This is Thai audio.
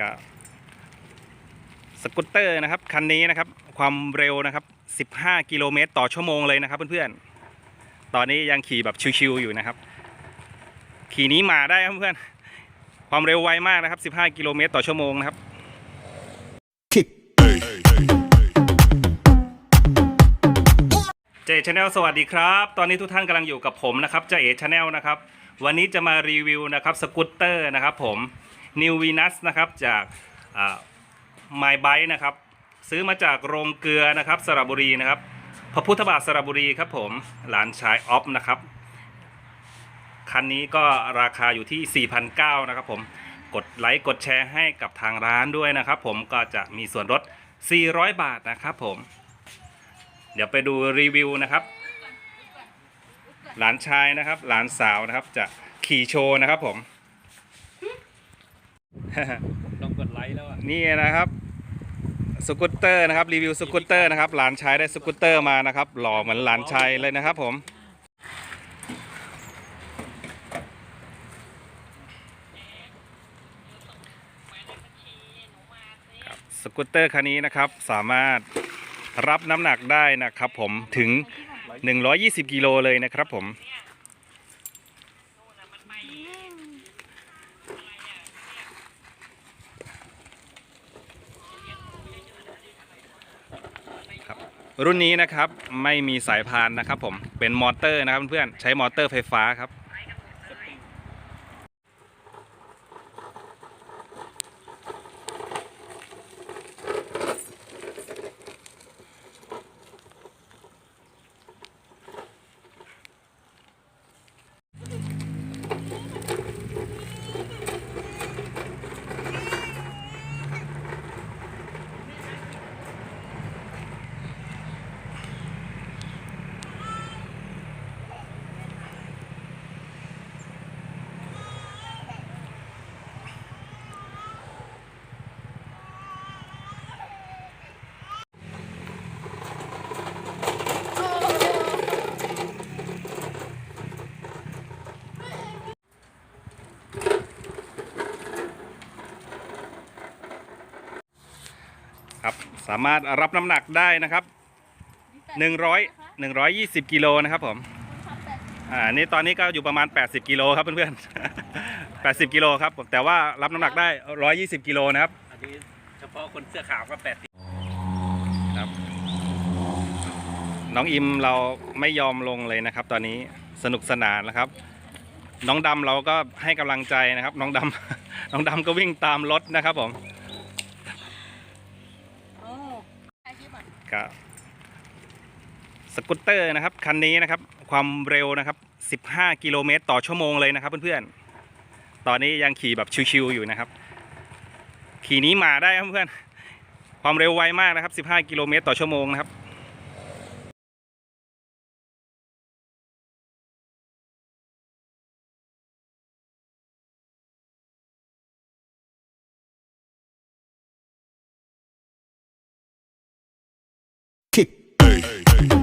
กับสกูตเตอร์นะครับคันนี้นะครับความเร็วนะครับ 15 กิโลเมตรต่อชั่วโมงเลยนะครับเพื่อนๆ ตอนนี้ยังขี่แบบชิวๆอยู่นะครับ ขี่นี้มาได้ครับเพื่อนๆความเร็วไวมากนะครับ 15 กิโลเมตรต่อชั่วโมงนะครับเจชาแนลสวัสดีครับ ตอนนี้ทุกท่านกำลังอยู่กับผมนะครับเจเอชาแนลนะครับ วันนี้จะมารีวิวนะครับสกูตเตอร์นะครับผม New Venus นะครับจากอ่า My Bike นะครับซื้อมาจากโรงเกลือนะครับสระบุรีนะครับพระพุทธบาทสระบุรีครับผมหลานชายออฟนะครับคันนี้ก็ราคาอยู่ที่ 4,900นะครับผมกดไลค์กดแชร์ให้กับทางร้านด้วยนะครับผมก็จะมีส่วนลด 400 บาทนะครับผม เดี๋ยวไปดูรีวิวนะครับ หลานชายนะครับ หลานสาวนะครับจะขี่โชว์นะครับผม ลองกดไลค์แล้วอะนี่นะครับ สกูตเตอร์นะครับรีวิวสกูตเตอร์นะครับหลานชายได้สกูตเตอร์มานะครับ หล่อเหมือนหลานชายเลยนะครับผมสกูตเตอร์คันนี้นะครับสามารถรับน้ำหนักได้นะครับผมถึง 120 กิโลเลยนะครับผม รุ่นนี้นะครับไม่มีสายพานนะครับผมเป็นมอเตอร์นะครับเพื่อนๆใช้มอเตอร์ไฟฟ้าครับ ครับ สามารถรับน้ำหนักได้นะครับ100 120กิโลนะครับผมอ่านี่ตอนนี้ก็อยู่ประมาณ 80 กิโลครับเพื่อนๆ 80 กิโลครับผมแต่ว่ารับน้ำหนักได้ 120 กิโลนะครับอันนี้เฉพาะคนเสื้อขาวก็แปดสิบครับ น้องอิมเราไม่ยอมลงเลยนะครับ ตอนนี้สนุกสนานนะครับ น้องดำเราก็ให้กำลังใจนะครับ น้องดำน้องดำก็วิ่งตามรถนะครับผม ก็สกูตเตอร์นะครับคันนี้นะครับ ความเร็วนะครับ 15 กิโลเมตรต่อชั่วโมงเลยนะครับเพื่อนๆ ตอนนี้ยังขี่แบบชิวๆอยู่นะครับ ขี่นี้มาได้ครับเพื่อน ความเร็วไวมากนะครับ 15 กิโลเมตรต่อชั่วโมงนะครับ hey. hey.